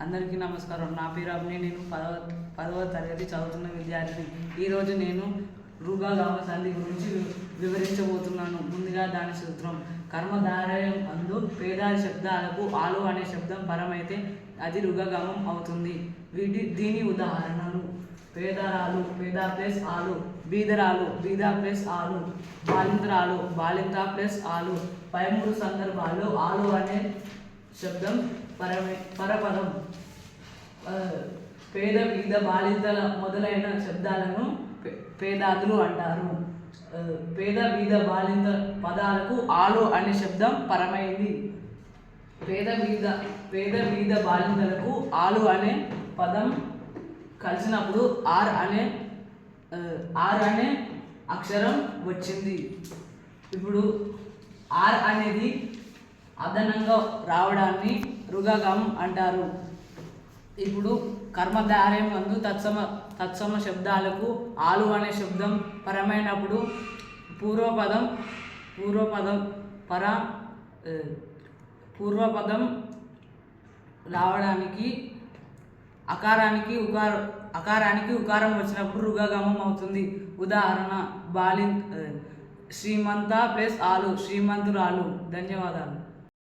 అందరికీ నమస్కారం. నా పేరు అభినయ్. నేను పదవ పదవ తరగతి చదువుతున్న విద్యార్థిని. ఈరోజు నేను రూగా సంధి గురించి వివరించబోతున్నాను. ముందుగా దాని సూత్రం. కర్మధారయం అందు పేదాది శబ్దాలకు ఆలు అనే శబ్దం పరమైతే అది రుగగామం అవుతుంది. వీటి దీని ఉదాహరణలు. పేదరాలు పేద ప్లస్ ఆలు బీదరాలు బీద ప్లస్ ఆలు బాలింతరాలు బాలింత ప్లస్ ఆలు పై మూడు సందర్భాల్లో ఆలు అనే శబ్దం పరమే పరపదం. పేద మీద బాలింతల మొదలైన శబ్దాలను పే- పేదాదులు అంటారు. పేద బీద బాలింత పదాలకు ఆలు అనే శబ్దం పరమైంది. పేద బీద పేద బీద బాలింతలకు ఆలు అనే పదం కలిసినప్పుడు ఆర్ అనే ఆర్ అనే అక్షరం వచ్చింది. ఇప్పుడు ఆర్ అనేది అదనంగా రావడాన్ని రుగగం అంటారు. ఇప్పుడు కర్మధారయం అందు తత్సమ తత్సమ శబ్దాలకు ఆలు అనే శబ్దం పరమైనప్పుడు పూర్వపదం పూర్వపదం పర పూర్వపదం రావడానికి అకారానికి ఉకార అకారానికి ఉకారం వచ్చినప్పుడు రుగగమం అవుతుంది. ఉదాహరణ బాలి శ్రీమంత ప్లస్ ఆలు శ్రీమంతురాలు. ధన్యవాదాలు.